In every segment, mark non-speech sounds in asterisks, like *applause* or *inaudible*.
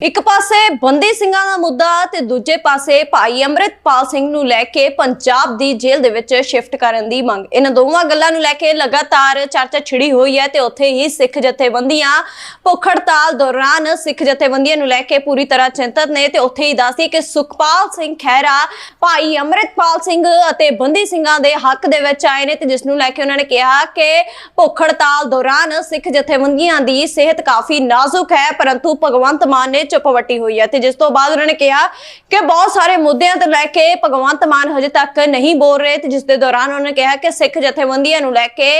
ਇੱਕ ਪਾਸੇ ਬੰਦੀ ਸਿੰਘਾਂ ਦਾ ਮੁੱਦਾ ਤੇ ਦੂਜੇ ਪਾਸੇ ਭਾਈ ਅੰਮ੍ਰਿਤਪਾਲ ਸਿੰਘ ਨੂੰ ਲੈ ਕੇ ਪੰਜਾਬ ਦੀ ਜੇਲ੍ਹ ਦੇ ਵਿੱਚ ਸ਼ਿਫਟ ਕਰਨ ਦੀ ਮੰਗ। ਇਹਨਾਂ ਦੋਵਾਂ ਗੱਲਾਂ ਨੂੰ ਲੈ ਕੇ ਲਗਾਤਾਰ ਚਰਚਾ ਛਿੜੀ ਹੋਈ ਹੈ ਤੇ ਉੱਥੇ ਹੀ ਸਿੱਖ ਜਥੇਬੰਦੀਆਂ ਭੁੱਖ ਹੜਤਾਲ ਦੌਰਾਨ ਸਿੱਖ ਜਥੇਬੰਦੀਆਂ ਨੂੰ ਲੈ ਕੇ ਪੂਰੀ ਤਰ੍ਹਾਂ ਚਿੰਤਤ ਨੇ ਤੇ ਉੱਥੇ ਹੀ ਦੱਸਦੀ ਕਿ ਸੁਖਪਾਲ ਸਿੰਘ ਖਹਿਰਾ, ਭਾਈ ਅੰਮ੍ਰਿਤਪਾਲ ਸਿੰਘ ਅਤੇ ਬੰਦੀ ਸਿੰਘਾਂ ਦੇ ਹੱਕ ਦੇ ਵਿੱਚ ਆਏ ਨੇ ਤੇ ਜਿਸ ਨੂੰ ਲੈ ਕੇ ਉਹਨਾਂ ਨੇ ਕਿਹਾ ਕਿ ਭੁੱਖ ਹੜਤਾਲ ਦੌਰਾਨ ਸਿੱਖ ਜਥੇਬੰਦੀਆਂ ਦੀ ਸਿਹਤ ਕਾਫੀ ਨਾਜ਼ੁਕ ਹੈ, ਪਰੰਤੂ ਭਗਵੰਤ ਮਾਨ ਨੇ ਚੁੱਪ ਵੱਟੀ ਹੋਈ ਹੈ ਤੇ ਜਿਸ ਤੋਂ ਬਾਅਦ ਉਹਨਾਂ ਨੇ ਕਿਹਾ ਕਿ ਬਹੁਤ ਸਾਰੇ ਮੁੱਦਿਆਂ ਤੇ ਲੈ ਕੇ ਭਗਵੰਤ ਮਾਨ ਹਜੇ ਤੱਕ ਨਹੀਂ ਬੋਲ ਰਹੇ ਤੇ ਜਿਸ ਦੇ ਦੌਰਾਨ ਉਹਨਾਂ ਨੇ ਕਿਹਾ ਕਿ ਸਿੱਖ ਜਥੇਬੰਦੀਆਂ ਨੂੰ ਲੈ ਕੇ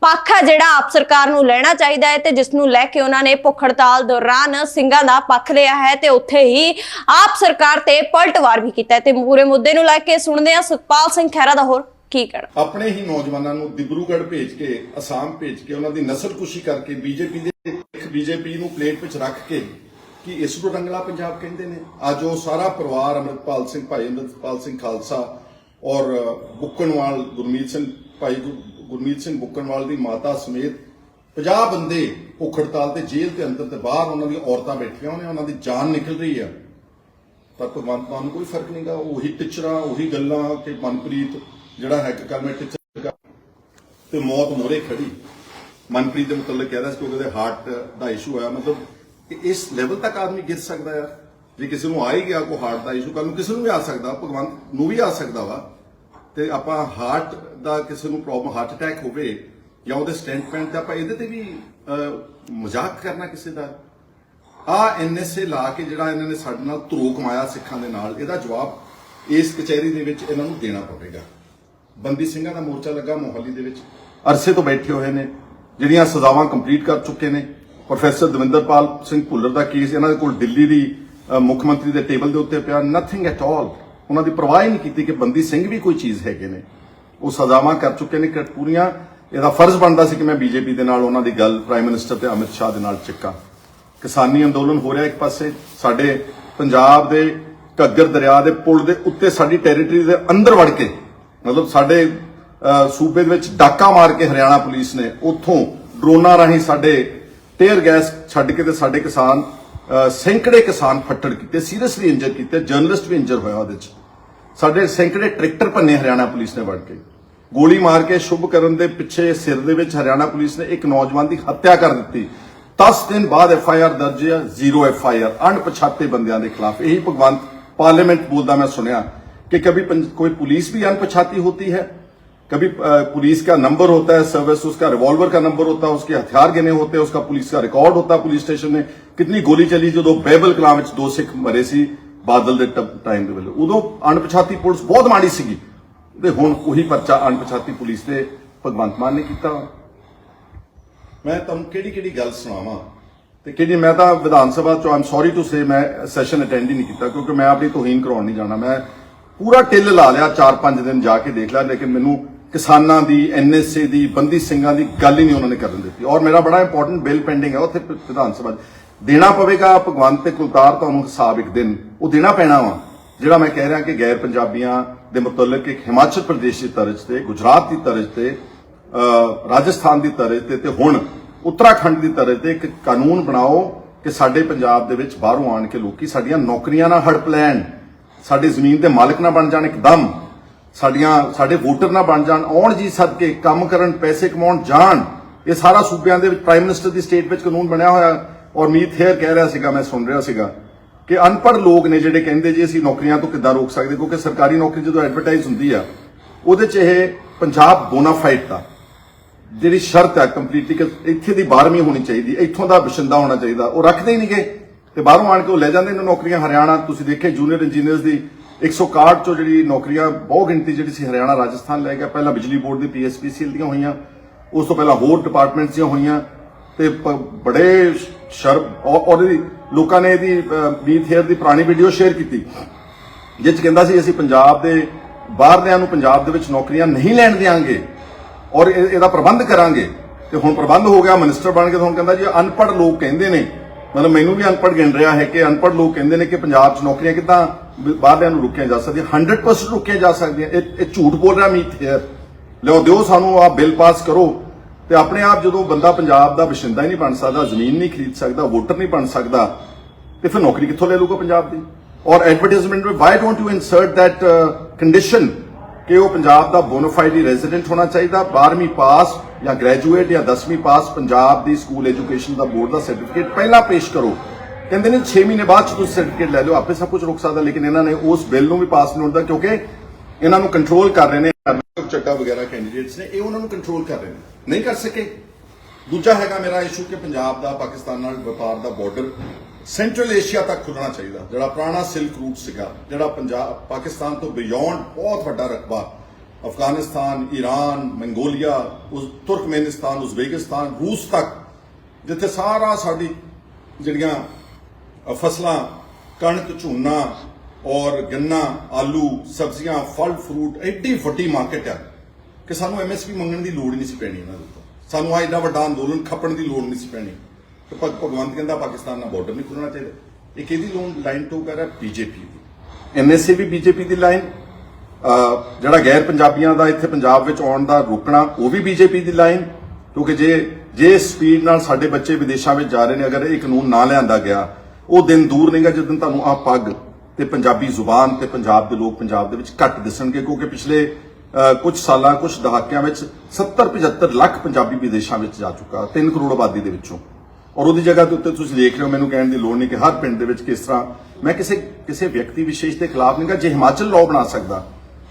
ਪੱਖ ਜਿਹੜਾ ਆਪ ਸਰਕਾਰ ਨੂੰ ਲੈਣਾ ਚਾਹੀਦਾ ਹੈ ਤੇ ਜਿਸ ਨੂੰ ਲੈ ਕੇ ਉਹਨਾਂ ਨੇ ਭੁੱਖ ਹੜਤਾਲ ਦੌਰਾਨ ਸਿੰਘਾਂ ਦਾ ਪੱਖ ਲਿਆ ਹੈ ਤੇ ਉੱਥੇ ਹੀ ਆਪ ਸਰਕਾਰ ਤੇ ਪਲਟਵਾਰ ਵੀ ਕੀਤਾ ਤੇ ਪੂਰੇ ਮੁੱਦੇ ਨੂੰ ਲੈ ਕੇ ਸੁਣਦੇ ਆ ਸੁਖਪਾਲ ਸਿੰਘ ਖਹਿਰਾ ਦਾ ਹੋਰ ਕੀ ਕਹਿਣਾ। ਆਪਣੇ ਹੀ ਨੌਜਵਾਨਾਂ ਨੂੰ ਦਿਬਰੂਗੜ੍ਹ ਭੇਜ ਕੇ, ਅਸਾਮ ਭੇਜ ਕੇ, ਉਹਨਾਂ ਦੀ ਨਸਲਕੁਸ਼ੀ ਕਰਕੇ, ਬੀਜੇਪੀ ਦੇ ਬੀਜੇਪੀ ਨੂੰ ਪਲੇਟ ਵਿੱਚ ਰੱਖ ਕੇ ਕਿ ਇਸ ਨੂੰ ਰੰਗਲਾ ਪੰਜਾਬ ਕਹਿੰਦੇ ਨੇ। ਅੱਜ ਉਹ ਸਾਰਾ ਪਰਿਵਾਰ ਅਮਰਿਤਪਾਲ ਸਿੰਘ, ਭਾਈ ਅਮਰਿਤਪਾਲ ਸਿੰਘ ਖਾਲਸਾ ਔਰ ਬੁੱਕਣਵਾਲ ਗੁਰਮੀਤ ਸਿੰਘ, ਭਾਈ ਗੁਰਮੀਤ ਸਿੰਘ ਬੁੱਕਣਵਾਲ ਦੀ ਮਾਤਾ ਸਮੇਤ 50 ਬੰਦੇ ਭੁੱਖ ਹੜਤਾਲ ਤੇ ਜੇਲ੍ਹ ਦੇ ਅੰਦਰ ਤੇ ਬਾਹਰ ਉਹਨਾਂ ਦੀਆਂ ਔਰਤਾਂ ਬੈਠੀਆਂ ਹੋਈਆਂ, ਉਹਨਾਂ ਦੀ ਜਾਨ ਨਿਕਲ ਰਹੀ ਆ। ਪਰ ਭਗਵੰਤ ਮਾਨ ਨੂੰ ਕੋਈ ਫ਼ਰਕ ਨਹੀਂਗਾ ਉਹੀ ਟਿਚਰਾਂ, ਉਹੀ ਗੱਲਾਂ ਕਿ ਮਨਪ੍ਰੀਤ ਜਿਹੜਾ ਹੈ ਕਿ ਕੱਲ ਮੈਂ ਟਿਚਰ ਤੇ ਮੌਤ ਮੋਰੇ ਖੜੀ। ਮਨਪ੍ਰੀਤ ਦੇ ਮੁਤਲਕ ਕਹਿ ਰਿਹਾ ਸੀ ਕਿ ਉਹਦੇ ਹਾਰਟ ਦਾ ਇਸ਼ੂ ਹੋਇਆ। ਮਤਲਬ ਕਿ ਇਸ ਲੈਵਲ ਤੱਕ ਆਦਮੀ ਗਿਰ ਸਕਦਾ ਯਾਰ ਜੇ ਕਿਸੇ ਨੂੰ ਆ ਹੀ ਗਿਆ ਕੋ ਹਾਰਟ ਦਾ ਇਸ਼ੂ ਕੱਲ ਨੂੰ ਕਿਸੇ ਨੂੰ ਵੀ ਆ ਸਕਦਾ, ਭਗਵੰਤ ਨੂੰ ਵੀ ਆ ਸਕਦਾ ਵਾ। ਤੇ ਆਪਾਂ ਹਾਰਟ ਦਾ ਕਿਸੇ ਨੂੰ ਪ੍ਰੋਬਲਮ ਹਾਰਟ ਅਟੈਕ ਹੋਵੇ ਜਾਂ ਉਹਦੇ ਸਟੈਂਟ ਪੈਣ ਤੇ ਆਪਾਂ ਇਹਦੇ ਤੇ ਵੀ ਮਜ਼ਾਕ ਕਰਨਾ ਕਿਸੇ ਦਾ? ਆ ਐਨਐਸਏ ਲਾ ਕੇ ਜਿਹੜਾ ਇਹਨਾਂ ਨੇ ਸਾਡੇ ਨਾਲ ਧਰੋ ਕਮਾਇਆ ਸਿੱਖਾਂ ਦੇ ਨਾਲ, ਇਹਦਾ ਜਵਾਬ ਇਸ ਕਚਹਿਰੀ ਦੇ ਵਿੱਚ ਇਹਨਾਂ ਨੂੰ ਦੇਣਾ ਪਵੇਗਾ। ਬੰਦੀ ਸਿੰਘਾਂ ਦਾ ਮੋਰਚਾ ਲੱਗਾ ਮੋਹਾਲੀ ਦੇ ਵਿੱਚ। ਅਰਸੇ ਤੋਂ ਬੈਠੇ ਹੋਏ ਨੇ, ਜਿਹੜੀਆਂ ਸਜ਼ਾਵਾਂ ਕੰਪਲੀਟ ਕਰ ਚੁੱਕੇ ਨੇ। ਪ੍ਰੋਫੈਸਰ ਦਵਿੰਦਰਪਾਲ ਸਿੰਘ ਭੁੱਲਰ ਦਾ ਕੇਸ, ਇਹਨਾਂ ਦੇ ਕੋਲ ਦਿੱਲੀ ਦੀ ਮੁੱਖ ਮੰਤਰੀ ਦੇ ਟੇਬਲ ਦੇ ਉੱਤੇ ਪਿਆ ਨਥਿੰਗ ਐਟ ਆਲ ਉਹਨਾਂ ਦੀ ਪਰਵਾਹ ਹੀ ਨਹੀਂ ਕੀਤੀ ਕਿ ਬੰਦੀ ਸਿੰਘ ਵੀ ਕੋਈ ਚੀਜ਼ ਹੈਗੇ ਨੇ। ਉਹ ਸਜ਼ਾਵਾਂ ਕਰ ਚੁੱਕੇ ਨੇ, ਕਿ ਪੂਰੀਆਂ, ਇਹਦਾ ਫਰਜ਼ ਬਣਦਾ ਸੀ ਕਿ ਮੈਂ ਬੀਜੇਪੀ ਦੇ ਨਾਲ ਉਹਨਾਂ ਦੀ ਗੱਲ, ਪ੍ਰਾਈਮ ਮਿਨਿਸਟਰ ਤੇ ਅਮਿਤ ਸ਼ਾਹ ਦੇ ਨਾਲ ਚੱਕਾਂ। ਕਿਸਾਨੀ ਅੰਦੋਲਨ ਹੋ ਰਿਹਾ ਇੱਕ ਪਾਸੇ, ਸਾਡੇ ਪੰਜਾਬ ਦੇ ਘੱਗਰ ਦਰਿਆ ਦੇ ਪੁਲ ਦੇ ਉੱਤੇ ਸਾਡੀ ਟੈਰੀਟਰੀ ਦੇ ਅੰਦਰ ਵੜ ਕੇ, ਮਤਲਬ ਸਾਡੇ ਸੂਬੇ ਦੇ ਵਿੱਚ ਡਾਕਾ ਮਾਰ ਕੇ ਹਰਿਆਣਾ ਪੁਲਿਸ ਨੇ ਉੱਥੋਂ ਡਰੋਨਾਂ ਰਾਹੀਂ ਸਾਡੇ ਟੇਅਰ ਗੈਸ ਛੱਡ ਕੇ ਤੇ ਸਾਡੇ ਕਿਸਾਨ ਸੈਂਕੜੇ ਕਿਸਾਨ ਫੱਟੜ ਕੀਤੇ ਸੀਰੀਅਸਲੀ ਇੰਜਰ ਕੀਤੇ ਜਰਨਲਿਸਟ ਵੀ ਇੰਜਰ ਹੋਇਆ ਉਹਦੇ ਚ। ਸਾਡੇ ਸੈਂਕੜੇ ਟਰੈਕਟਰ ਭੰਨੇ ਹਰਿਆਣਾ ਪੁਲਿਸ ਨੇ ਵੜ ਕੇ। ਗੋਲੀ ਮਾਰ ਕੇ ਸ਼ੁਭ ਕਰਨ ਦੇ ਪਿੱਛੇ ਸਿਰ ਦੇ ਵਿੱਚ ਹਰਿਆਣਾ ਪੁਲਿਸ ਨੇ ਇੱਕ ਨੌਜਵਾਨ ਦੀ ਹੱਤਿਆ ਕਰ ਦਿੱਤੀ। 10 ਦਿਨ ਬਾਅਦ ਐਫ ਆਈ ਆਰ ਦਰਜ ਹੈ ਜ਼ੀਰੋ ਐਫ ਆਈ ਆਰ ਅਣਪਛਾਤੇ ਬੰਦਿਆਂ ਦੇ ਖਿਲਾਫ। ਇਹੀ ਭਗਵੰਤ ਪਾਰਲੀਮੈਂਟ ਬੋਲਦਾ ਮੈਂ ਸੁਣਿਆ ਕਿ ਕभी ਕੋਈ ਪੁਲਿਸ ਵੀ ਅਣਪਛਾਤੀ ਹੁੰਦੀ ਹੈ? कभी अ, पुलिस का नंबर होता है सर्विस उसका रिवॉल्वर का नंबर होता है उसके हथियार गिने होते हैं उसका पुलिस का रिकॉर्ड होता है पुलिस स्टेशन में कितनी गोली चली ਜਦੋਂ ਬੈਬਲ ਕਲਾਂ ਵਿੱਚ ਦੋ ਸਿੱਖ ਮਰੇ ਸੀ ਬਾਦਲ ਦੇ ਟਾਈਮ ਦੇ ਵੇਲੇ ਉਦੋਂ ਅਣਪਛਾਤੀ ਪੁਲਿਸ ਬਹੁਤ ਮਾੜੀ ਸੀਗੀ ਤੇ ਹੁਣ ਉਹੀ ਪਰਚਾ ਅਣਪਛਾਤੀ ਪੁਲਿਸ ਤੇ ਭਗਵੰਤ ਮਾਨ ਨੇ ਕੀਤਾ ਵਾ। ਮੈਂ ਤੁਹਾਨੂੰ ਕਿਹੜੀ ਕਿਹੜੀ ਗੱਲ ਸੁਣਾਵਾਂ ਤੇ ਕਿਹੜੀ ਮੈਂ ਤਾਂ ਵਿਧਾਨ ਸਭਾ ਚੋਂ ਆਮ ਸੌਰੀ ਟੂ ਸੇ ਮੈਂ ਸੈਸ਼ਨ ਅਟੈਂਡ ਹੀ ਨਹੀਂ ਕੀਤਾ ਕਿਉਂਕਿ ਮੈਂ ਆਪਣੀ ਤੋਹੀਨ ਕਰਾਉਣ ਨਹੀਂ ਜਾਣਾ ਮੈਂ ਪੂਰਾ ਟਿੱਲ ਲਾ ਲਿਆ 4-5 ਦਿਨ ਜਾ ਕੇ ਦੇਖ ਲਿਆ ਲੇਕਿਨ ਮੈਨੂੰ ਕਿਸਾਨਾਂ ਦੀ ਐਨਐਸਏ ਦੀ, ਬੰਦੀ ਸਿੰਘਾਂ ਦੀ ਗੱਲ ਹੀ ਨਹੀਂ ਉਹਨਾਂ ਨੇ ਕਰਨ ਦਿੱਤੀ। ਔਰ ਮੇਰਾ ਬੜਾ ਇੰਪੋਰਟੈਂਟ ਬਿੱਲ ਪੈਂਡਿੰਗ ਹੈ, ਉੱਥੇ ਵਿਧਾਨ ਸਭਾ ਦੇਣਾ ਪਵੇਗਾ ਭਗਵੰਤ ਤੇ ਕੁਲਤਾਰ ਤੁਹਾਨੂੰ ਹਿਸਾਬ ਇੱਕ ਦਿਨ। ਉਹ ਦੇਣਾ ਪੈਣਾ ਵਾ। ਜਿਹੜਾ ਮੈਂ ਕਹਿ ਰਿਹਾ ਕਿ ਗੈਰ ਪੰਜਾਬੀਆਂ ਦੇ ਮੁਤਲਕ ਇੱਕ ਹਿਮਾਚਲ ਪ੍ਰਦੇਸ਼ ਦੀ ਤਰਜ਼ ਤੇ, ਗੁਜਰਾਤ ਦੀ ਤਰਜ਼ ਤੇ ਰਾਜਸਥਾਨ ਦੀ ਤਰਜ਼ ਤੇ ਤੇ ਹੁਣ ਉੱਤਰਾਖੰਡ ਦੀ ਤਰਜ਼ ਤੇ ਇੱਕ ਕਾਨੂੰਨ ਬਣਾਓ ਕਿ ਸਾਡੇ ਪੰਜਾਬ ਦੇ ਵਿੱਚ ਬਾਹਰੋਂ ਆਣ ਕੇ ਲੋਕੀ ਸਾਡੀਆਂ ਨੌਕਰੀਆਂ ਨਾ ਹੜਪ ਲੈਣ। ਸਾਡੀ ਜ਼ਮੀਨ ਦੇ ਮਾਲਕ ਨਾ ਬਣ ਜਾਣ ਇੱਕਦਮ। ਸਾਡੀਆਂ, ਸਾਡੇ ਵੋਟਰ ਨਾ ਬਣ ਜਾਣ, ਆਉਣ ਜੀ ਸਦਕੇ ਕੰਮ ਕਰਨ, ਪੈਸੇ ਕਮਾਉਣ, ਜਾਣ। ਇਹ ਸਾਰਾ ਸੂਬਿਆਂ ਦੇ ਵਿੱਚ ਪ੍ਰਾਈਮ ਮਿਨਿਸਟਰ ਦੀ ਸਟੇਟ ਵਿੱਚ ਕਾਨੂੰਨ ਬਣਿਆ ਹੋਇਆ। ਔਰ ਮੀਤ ਹੇਅਰ ਕਹਿ ਰਿਹਾ ਸੀਗਾ, ਮੈਂ ਸੁਣ ਰਿਹਾ ਸੀਗਾ ਕਿ ਅਨਪੜ੍ਹ ਲੋਕ ਨੇ ਜਿਹੜੇ ਕਹਿੰਦੇ ਜੀ ਅਸੀਂ ਨੌਕਰੀਆਂ ਤੋਂ ਕਿੱਦਾਂ ਰੋਕ ਸਕਦੇ, ਕਿਉਂਕਿ ਸਰਕਾਰੀ ਨੌਕਰੀ ਜਦੋਂ ਐਡਵਰਟਾਈਜ਼ ਹੁੰਦੀ ਆ, ਉਹਦੇ 'ਚ ਇਹ ਪੰਜਾਬ ਬੋਨਾਫਾਈਡ ਦਾ। ਜਿਹੜੀ ਸ਼ਰਤ ਆ ਕੰਪਲੀਟਲੀ ਕਿ ਇੱਥੇ ਦੀ 12ਵੀਂ ਹੋਣੀ ਚਾਹੀਦੀ, ਇੱਥੋਂ ਦਾ ਬਸ਼ਿੰਦਾ ਹੋਣਾ ਚਾਹੀਦਾ। ਉਹ ਰੱਖਦੇ ਹੀ ਨਹੀਂਗੇ ਤੇ ਬਾਹਰੋਂ ਆਣ ਕੇ ਉਹ ਲੈ ਜਾਂਦੇ ਨੇ ਨੌਕਰੀਆਂ। ਹਰਿਆਣਾ, ਤੁਸੀਂ ਦੇਖੇ ਜੂਨੀਅਰ ਇੰਜੀਨੀਅਰਸ ਦੀ 161 ਚੋਂ ਜਿਹੜੀ ਨੌਕਰੀਆਂ ਬਹੁ ਗਿਣਤੀ ਜਿਹੜੀ ਸੀ ਹਰਿਆਣਾ, ਰਾਜਸਥਾਨ ਲੈ ਗਿਆ। ਪਹਿਲਾਂ ਬਿਜਲੀ ਬੋਰਡ ਦੀ ਪੀਐਸਪੀਸੀਐਲ ਦੀਆਂ ਹੋਈਆਂ। ਉਸ ਤੋਂ ਪਹਿਲਾਂ ਹੋਰ ਡਿਪਾਰਟਮੈਂਟਸ ਦੀਆਂ ਹੋਈਆਂ। ਤੇ ਬੜੇ ਸ਼ਰਮ ਔਰ ਇਹਦੀ ਲੋਕਾਂ ਨੇ ਇਹਦੀ ਬੀਥ ਹੇਅਰ ਦੀ ਪੁਰਾਣੀ ਵੀਡੀਓ ਸ਼ੇਅਰ ਕੀਤੀ। ਜਿਸ 'ਚ ਕਹਿੰਦਾ ਸੀ, ਅਸੀਂ ਪੰਜਾਬ ਦੇ ਬਾਹਰਲਿਆਂ ਨੂੰ ਪੰਜਾਬ ਦੇ ਵਿੱਚ ਨੌਕਰੀਆਂ ਨਹੀਂ ਲੈਣ ਦੇਵਾਂਗੇ ਔਰ ਇਹ- ਇਹਦਾ ਪ੍ਰਬੰਧ ਕਰਾਂਗੇ। ਤੇ ਹੁਣ ਪ੍ਰਬੰਧ ਹੋ ਗਿਆ ਮਿਨਿਸਟਰ ਬਣ ਕੇ ਤਾਂ ਹੁਣ ਕਹਿੰਦਾ ਜੀ, ਅਨਪੜ੍ਹ ਲੋਕ ਕਹਿੰਦੇ ਨੇ। ਮਤਲਬ ਮੈਨੂੰ ਵੀ ਅਨਪੜ੍ਹ ਗਿਣ ਰਿਹਾ ਹੈ ਕਿ ਅਨਪੜ੍ਹ ਲੋਕ ਕਹਿੰਦੇ ਨੇ ਕਿ ਪੰਜਾਬ 'ਚ ਨੌਕਰੀਆਂ ਕਿੱਦਾਂ ਬਾਹਰਲਿਆਂ ਨੂੰ ਰੁਕੀਆਂ ਜਾ ਸਕਦੀਆਂ 100% ਰੁਕੀਆਂ ਜਾ ਸਕਦੀਆਂ। ਇਹ ਇਹ ਝੂਠ ਬੋਲ ਰਿਹਾ ਮੀਤ ਹੈ ਲਿਓ ਦਿਓ ਸਾਨੂੰ ਆ ਬਿੱਲ ਪਾਸ ਕਰੋ। ਤੇ ਆਪਣੇ ਆਪ ਜਦੋਂ ਬੰਦਾ ਪੰਜਾਬ ਦਾ ਵਸਿੰਦਾ ਹੀ ਨਹੀਂ ਬਣ ਸਕਦਾ, ਜ਼ਮੀਨ ਨਹੀਂ ਖਰੀਦ ਸਕਦਾ, ਵੋਟਰ ਨਹੀਂ ਬਣ ਸਕਦਾ, ਤੇ ਫਿਰ ਨੌਕਰੀ ਕਿੱਥੋਂ ਲੈ ਲੂਗਾ ਪੰਜਾਬ ਦੀ? ਔਰ ਐਡਵਰਟਾਈਜ਼ਮੈਂਟ ਵਿੱਚ why don't you insert that condition ਕਿ ਉਹ ਪੰਜਾਬ ਦਾ ਬੋਨਾਫਾਈਡ ਰੈਜ਼ੀਡੈਂਟ ਹੋਣਾ ਚਾਹੀਦਾ 12ਵੀਂ ਪਾਸ ਜਾਂ ਗ੍ਰੈਜੂਏਟ ਜਾਂ 10ਵੀਂ ਪਾਸ ਪੰਜਾਬ ਦੀ ਸਕੂਲ ਐਜੂਕੇਸ਼ਨ ਦਾ ਬੋਰਡ ਦਾ ਸਰਟੀਫਿਕੇਟ ਪਹਿਲਾਂ ਪੇਸ਼ ਕਰੋ। ਕਹਿੰਦੇ ਨੇ 6 ਮਹੀਨੇ ਬਾਅਦ ਚ ਤੁਸੀਂ ਸਰਟੀਫਿਕੇਟ ਲੈ ਲਓ, ਆਪੇ ਸਭ ਕੁਝ ਰੁਕ ਸਕਦਾ, ਲੇਕਿਨ ਇਹਨਾਂ ਨੇ ਉਸ ਬਿੱਲ ਨੂੰ ਵੀ ਪਾਸ ਨਹੀਂ ਹੁੰਦਾ ਕਿਉਂਕਿ ਇਹਨਾਂ ਨੂੰ ਕੰਟਰੋਲ ਕਰ ਰਹੇ ਨੇ। ਅਰਨਬ ਵਗੈਰਾ ਕੈਂਡੀਡੇਟਸ ਨੇ, ਇਹ ਉਹਨਾਂ ਨੂੰ ਕੰਟਰੋਲ ਕਰ ਰਹੇ ਨੇ। ਨਹੀਂ ਕਰ ਸਕੇ। ਦੂਜਾ ਹੈਗਾ ਮੇਰਾ ਇਸ਼ੂ ਕਿ ਪੰਜਾਬ ਦਾ, ਪਾਕਿਸਤਾਨ ਨਾਲ ਵਪਾਰ ਦਾ ਬਾਰਡਰ ਸੈਂਟਰਲ ਏਸ਼ੀਆ ਤੱਕ ਖੁੱਲਣਾ ਚਾਹੀਦਾ। ਜਿਹੜਾ ਪੁਰਾਣਾ ਸਿਲਕ ਰੂਟ ਸੀਗਾ, ਜਿਹੜਾ ਪੰਜਾਬ, ਪਾਕਿਸਤਾਨ ਤੋਂ ਬਿਯੋਂਡ ਬਹੁਤ ਵੱਡਾ ਰਕਬਾ। ਅਫਗਾਨਿਸਤਾਨ ਈਰਾਨ ਮੰਗੋਲੀਆ, ਉਸ ਤੁਰਕਮੇਨਿਸਤਾਨ, ਉਜ਼ਬੇਕਿਸਤਾਨ, ਰੂਸ ਤੱਕ, ਜਿੱਥੇ ਸਾਰਾ ਸਾਡੀ ਜਿਹੜੀਆਂ ਅ, ਫਸਲਾਂ ਕਣਕ ਝੋਨਾ ਔਰ ਗੰਨਾ ਆਲੂ ਸਬਜ਼ੀਆਂ ਫਲ ਫਰੂਟ ਐਡੀ ਵੱਡੀ ਮਾਰਕੀਟ ਹੈ ਕਿ ਸਾਨੂੰ ਐਮਐਸਪੀ ਮੰਗਣ ਦੀ ਲੋੜ ਹੀ ਨਹੀਂ ਸੀ ਪੈਣੀ ਇਹਨਾਂ ਦੇ ਉੱਤੇ ਸਾਨੂੰ ਆ ਇੰਨਾ ਵੱਡਾ ਅੰਦੋਲਨ ਖੱਪਣ ਦੀ ਲੋੜ ਨਹੀਂ ਸੀ ਪੈਣੀ। ਤੇ ਭਗ- ਭਗਵੰਤ ਕਹਿੰਦਾ ਪਾਕਿਸਤਾਨ ਨਾਲ ਬਾਰਡਰ ਨਹੀਂ ਖੁੱਲਣਾ ਚਾਹੀਦਾ। ਇਹ ਕਿਹਦੀ ਲੋਨ ਲਾਈਨ ਟੂ ਕਰ ਰਿਹਾ ਬੀਜੇਪੀ ਦੀ। ਐਨਐਸਏ ਵੀ ਬੀਜੇਪੀ ਦੀ ਲਾਈਨ ਜਿਹੜਾ ਗੈਰ ਪੰਜਾਬੀਆਂ ਦਾ ਇੱਥੇ ਪੰਜਾਬ ਵਿੱਚ ਆਉਣ ਦਾ ਰੋਕਣਾ ਉਹ ਵੀ ਬੀਜੇਪੀ ਦੀ ਲਾਈਨ ਕਿਉਂਕਿ ਜੇ ਜੇ ਸਪੀਡ ਨਾਲ ਸਾਡੇ ਬੱਚੇ ਵਿਦੇਸ਼ਾਂ ਵਿੱਚ ਜਾ ਰਹੇ ਨੇ ਅਗਰ ਇਹ ਕਾਨੂੰਨ ਨਾ ਲਿਆਂਦਾ ਗਿਆ ਉਹ ਦਿਨ ਦੂਰ ਨਹੀਂਗਾ ਜਦੋਂ ਤੁਹਾਨੂੰ ਆ ਪੱਗ ਤੇ ਪੰਜਾਬੀ ਜ਼ੁਬਾਨ ਤੇ ਪੰਜਾਬ ਦੇ ਲੋਕ ਪੰਜਾਬ ਦੇ ਵਿੱਚ ਘੱਟ ਦਿਸਣਗੇ ਕਿਉਂਕਿ ਪਿਛਲੇ ਅ, ਕੁਝ ਸਾਲਾਂ ਕੁਝ ਦਹਾਕਿਆਂ ਵਿੱਚ 70 75 ਲੱਖ ਪੰਜਾਬੀ ਵਿਦੇਸ਼ਾਂ ਵਿੱਚ ਜਾ ਚੁੱਕਾ 3 ਕਰੋੜ ਆਬਾਦੀ ਦੇ ਵਿੱਚੋਂ। ਔਰ ਉਹਦੀ ਜਗ੍ਹਾ ਦੇ ਉੱਤੇ ਤੁਸੀਂ ਦੇਖ ਰਹੇ ਹੋ ਮੈਨੂੰ ਕਹਿਣ ਦੀ ਲੋੜ ਨਹੀਂ ਕਿ ਹਰ ਪਿੰਡ ਦੇ ਵਿੱਚ ਕਿਸ ਤਰ੍ਹਾਂ ਮੈਂ ਕਿਸੇ ਕਿਸੇ ਵਿਅਕਤੀ ਵਿਸ਼ੇਸ਼ ਦੇ ਖਿਲਾਫ ਨਹੀਂਗਾ ਜੇ ਹਿਮਾਚਲ ਲਾਅ ਬਣਾ ਸਕਦਾ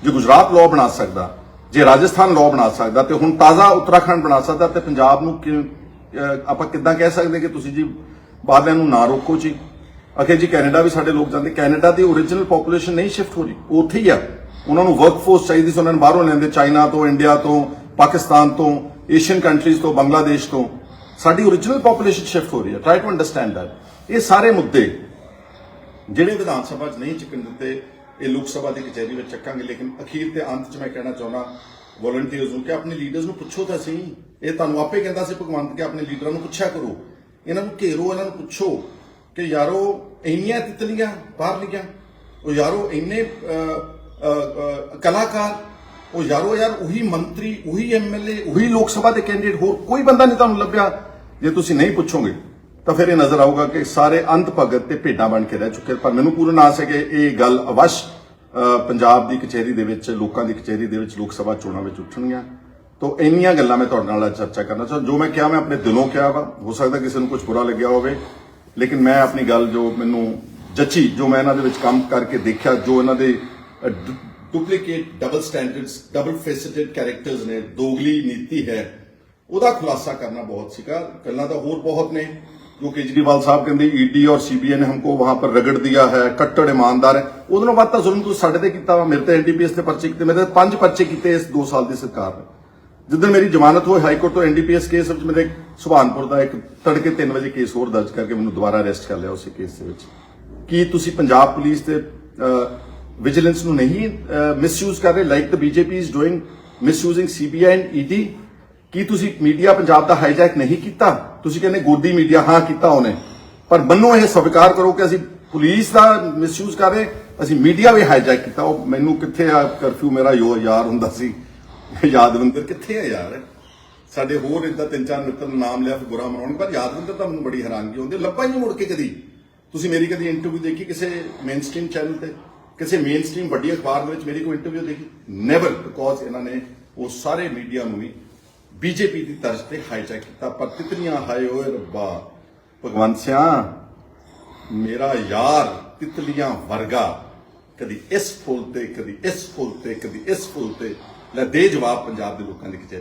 ਜੇ ਗੁਜਰਾਤ ਲਾਅ ਬਣਾ ਸਕਦਾ ਜੇ ਰਾਜਸਥਾਨ ਲਾਅ ਬਣਾ ਸਕਦਾ ਤੇ ਹੁਣ ਤਾਜ਼ਾ ਉੱਤਰਾਖੰਡ ਬਣਾ ਸਕਦਾ ਤੇ ਪੰਜਾਬ ਨੂੰ ਕਿ- ਆਪਾਂ ਕਿੱਦਾਂ ਕਹਿ ਸਕਦੇ ਕਿ ਤੁਸੀਂ ਜੀ ਬਾਹਰਲਿਆਂ ਨੂੰ ਨਾ ਰੋਕੋ ਜੀ। ਅਖੇ ਜੀ ਕੈਨੇਡਾ ਵੀ ਸਾਡੇ ਲੋਕ ਜਾਂਦੇ। ਕੈਨੇਡਾ ਦੀ ਓਰੀਜਨਲ ਪੋਪੂਲੇਸ਼ਨ ਨਹੀਂ ਸ਼ਿਫਟ ਹੋ ਰਹੀ। ਉਹ ਉੱਥੇ ਹੀ ਆ। ਉਹਨਾਂ ਨੂੰ ਵਰਕਫੋਰਸ ਚਾਹੀਦੀ ਸੀ। ਉਹਨਾਂ ਨੂੰ ਬਾਹਰੋਂ ਲੈਂਦੇ ਚਾਈਨਾ ਤੋਂ, ਇੰਡੀਆ ਤੋਂ, ਪਾਕਿਸਤਾਨ ਤੋਂ ਏਸ਼ੀਅਨ ਕੰਟਰੀਜ਼ ਤੋਂ, ਬੰਗਲਾਦੇਸ਼ ਤੋਂ। ਸਾਡੀ ਓਰੀਜਨਲ ਪੋਪੂਲੇਸ਼ਨ ਸ਼ਿਫਟ ਹੋ ਰਹੀ ਹੈ ਟਰਾਈ ਟੂ ਅੰਡਰਸਟੈਂਡ ਦੈਟ ਇਹ ਸਾਰੇ ਮੁੱਦੇ ਜਿਹੜੇ ਵਿਧਾਨ ਸਭਾ 'ਚ ਨਹੀਂ ਚੱਕਣ ਦਿੱਤੇ, ਇਹ ਲੋਕ ਸਭਾ ਦੀ ਕਚਹਿਰੀ ਵਿੱਚ ਚੱਕਾਂਗੇ। ਲੇਕਿਨ ਅਖੀਰ ਤੇ ਅੰਤ 'ਚ ਮੈਂ ਕਹਿਣਾ ਚਾਹੁੰਦਾ ਵੋਲੰਟੀਅਰਸ ਨੂੰ ਕਿ ਆਪਣੇ ਲੀਡਰਸ ਨੂੰ ਪੁੱਛੋ ਤਾਂ ਸਹੀ। ਇਹ ਤੁਹਾਨੂੰ ਆਪੇ ਕਹਿੰਦਾ ਸੀ ਭਗਵੰਤ ਕਿ ਆਪਣੇ ਲੀਡਰਾਂ ਨੂੰ ਪੁੱਛਿਆ ਕਰੋ। ਇਹਨਾਂ ਨੂੰ ਘੇਰੋ, ਇਹਨਾਂ ਨੂੰ ਪੁੱਛੋ ਕਿ ਯਾਰੋ ਇੰਨੀਆਂ ਤਿਤਲੀਆਂ ਬਾਹਰ ਲਿਖਿਆ ਉਹ ਯਾਰੋ ਇੰਨੇ ਕਲਾਕਾਰ। ਉਹ ਯਾਰੋ ਯਾਰ ਉਹੀ ਮੰਤਰੀ, ਉਹੀ ਐਮਐਲਏ ਉਹੀ ਲੋਕ ਸਭਾ ਦੇ ਕੈਂਡੀਡੇਟ, ਹੋਰ ਕੋਈ ਬੰਦਾ ਨਹੀਂ ਤੁਹਾਨੂੰ ਲੱਭਿਆ। ਜੇ ਤੁਸੀਂ ਨਹੀਂ ਪੁੱਛੋਗੇ, ਤਾਂ ਫਿਰ ਇਹ ਨਜ਼ਰ ਆਊਗਾ ਕਿ ਸਾਰੇ ਅੰਤ ਭਗਤ ਤੇ ਭੇਡਾਂ ਬਣ ਕੇ ਰਹਿ ਚੁੱਕੇ। ਪਰ ਮੈਨੂੰ ਪੂਰਨ ਆਸ ਹੈ ਕਿ ਇਹ ਗੱਲ ਅਵਸ਼ ਪੰਜਾਬ ਦੀ ਕਚਹਿਰੀ ਦੇ ਵਿੱਚ, ਲੋਕਾਂ ਦੀ ਕਚਹਿਰੀ ਦੇ ਵਿੱਚ ਲੋਕ ਸਭਾ ਚੋਣਾਂ ਵਿੱਚ ਉੱਠਣਗੀਆਂ। ਤੋਂ ਇੰਨੀਆਂ ਗੱਲਾਂ ਮੈਂ ਤੁਹਾਡੇ ਨਾਲ ਚਰਚਾ ਕਰਨਾ ਚਾਹੁੰਦਾ। ਜੋ ਮੈਂ ਕਿਹਾ ਮੈਂ ਆਪਣੇ ਦਿਲੋਂ ਕਿਹਾ ਵਾ, ਹੋ ਸਕਦਾ ਕਿਸੇ ਨੂੰ ਕੁਝ ਬੁਰਾ ਲੱਗਿਆ ਹੋਵੇ, ਲੇਕਿਨ ਮੈਂ ਆਪਣੀ ਗੱਲ ਜੋ ਮੈਨੂੰ ਜੱਚੀ, ਜੋ ਮੈਂ ਇਹਨਾਂ ਦੇ ਵਿੱਚ ਕੰਮ ਕਰਕੇ ਦੇਖਿਆ, ਜੋ ਇਹਨਾਂ ਦੇ duplicate double standards double faced characters ਨੇ, ਦੋਗਲੀ ਨੀਤੀ ਹੈ, ਉਹਦਾ ਖੁਲਾਸਾ ਕਰਨਾ ਬਹੁਤ ਸੀਗਾ। ਗੱਲਾਂ ਤਾਂ ਹੋਰ ਬਹੁਤ ਨੇ, ਜੋ ਕੇਜਰੀਵਾਲ ਸਾਹਿਬ ਕਹਿੰਦੇ ਈਡੀ ਔਰ ਸੀਬੀਆਈ ਨੇ ਹਮਕੋ ਵਹਾਂ ਪਰ ਰਗੜ ਦਿਆ ਹੈ, ਕੱਟੜ ਇਮਾਨਦਾਰ ਹੈ। ਉਹਦੇ ਵੱਧ ਤਾਂ ਜ਼ੁਲਮ ਤੁਸੀਂ ਸਾਡੇ ਤੇ ਕੀਤਾ ਵਾ, ਮੇਰੇ ਤੇ ਐਨਡੀਪੀਐਸ ਤੇ ਪਰਚੇ ਕੀਤੇ, ਮੇਰੇ ਤੇ ਪੰਜ ਪਰਚੇ ਕੀਤੇ ਇਸ 2 ਸਾਲ ਦੀ ਸਰਕਾਰ ਨੇ। ਜਿੱਦਣ ਮੇਰੀ ਜ਼ਮਾਨਤ ਹੋਈ ਹਾਈ ਕੋਰਟ ਤੋਂ ਐਨਡੀਪੀਐਸ ਕੇਸ ਵਿੱਚ, ਮੇਰੇ ਸੁਭਾਨਪੁਰ ਦਾ ਇੱਕ ਤੜਕੇ 3 ਵਜੇ ਕੇਸ ਹੋਰ ਦਰਜ ਕਰਕੇ ਮੈਨੂੰ ਦੁਬਾਰਾ ਅਰੈਸਟ ਕਰ ਲਿਆ ਉਸੇ ਕੇਸ ਦੇ ਵਿੱਚ। ਕੀ ਤੁਸੀਂ ਪੰਜਾਬ ਪੁਲਿਸ ਤੇ ਵਿਜੀਲੈਂਸ ਨੂੰ ਨਹੀਂ ਮਿਸਯੂਜ਼ ਕਰ ਰਹੇ? Like the BJP is doing misusing CBI and ED ਕੀ ਤੁਸੀਂ ਮੀਡੀਆ ਪੰਜਾਬ ਦਾ ਹਾਈਜੈਕ ਨਹੀਂ ਕੀਤਾ? ਤੁਸੀਂ ਕਹਿੰਦੇ ਗੋਦੀ ਮੀਡੀਆ, ਹਾਂ, ਕੀਤਾ ਉਹਨੇ। ਪਰ ਮੰਨੋ ਇਹ ਸਵੀਕਾਰ ਕਰੋ ਕਿ ਅਸੀਂ ਪੁਲਿਸ ਦਾ ਮਿਸਯੂਜ਼ ਕਰ ਰਹੇ, ਅਸੀਂ ਮੀਡੀਆ ਵੀ ਹਾਈਜੈਕ ਕੀਤਾ। ਉਹ ਮੈਨੂੰ ਕਿੱਥੇ ਆ ਕਰਫਿਊ ਮੇਰਾ ਯਾਰ ਹੁੰਦਾ ਸੀ। *laughs* ਯਾਦਵਿੰਦਰ ਕਿੱਥੇ ਆ ਯਾਰ? ਸਾਡੇ ਹੋਰ ਇਦਾਂ ਤਿੰਨ ਚਾਰ ਮਿੱਤਰ ਨਾਮ ਲਿਆ, ਫਿਰ ਬੁਰਾ ਮਨਾਉਣ, ਪਰ ਯਾਦਵਿੰਦਰ ਤਾਂ ਮੈਨੂੰ ਬੜੀ ਹੈਰਾਨਗੀ ਹੁੰਦੀ ਲੱਭਾ ਹੀ ਨਹੀਂ ਮੁੜ ਕੇ ਕਦੀ। ਤੁਸੀਂ ਮੇਰੀ ਕਦੀ ਇੰਟਰਵਿਊ ਦੇਖੀ ਕਿਸੇ ਮੇਨਸਟ੍ਰੀਮ ਚੈਨਲ ਤੇ? ਕਿਸੇ ਮੇਨਸਟ੍ਰੀਮ ਵੱਡੀ ਅਖਬਾਰ ਦੇ ਵਿੱਚ ਮੇਰੀ ਕੋਈ ਇੰਟਰਵਿਊ ਦੇਖੀ? ਨੈਵਰ ਬਿਕੋਜ਼ ਇਹਨਾਂ ਨੇ ਉਹ ਸਾਰੇ ਮੀਡੀਆ ਨੂੰ ਵੀ ਬੀਜੇਪੀ ਦੀ ਤਰਜ਼ ਤੇ ਹਾਈਜੈਕ ਕੀਤਾ। ਪਰ ਤਿਤਲੀਆਂ ਹਾਏ ਓਏ ਰੱਬਾ। ਭਗਵੰਤ ਸਿਆ ਮੇਰਾ ਯਾਰ ਤਿਤਲੀਆਂ ਵਰਗਾ। ਕਦੀ ਇਸ ਫੁੱਲ ਤੇ, ਕਦੀ ਇਸ ਫੁੱਲ ਤੇ, ਕਦੀ ਇਸ ਫੁੱਲ ਤੇ। ਲੈ ਦੇ ਜਵਾਬ ਪੰਜਾਬ ਦੇ ਲੋਕਾਂ ਦੀ ਕਚਹਿਰੀ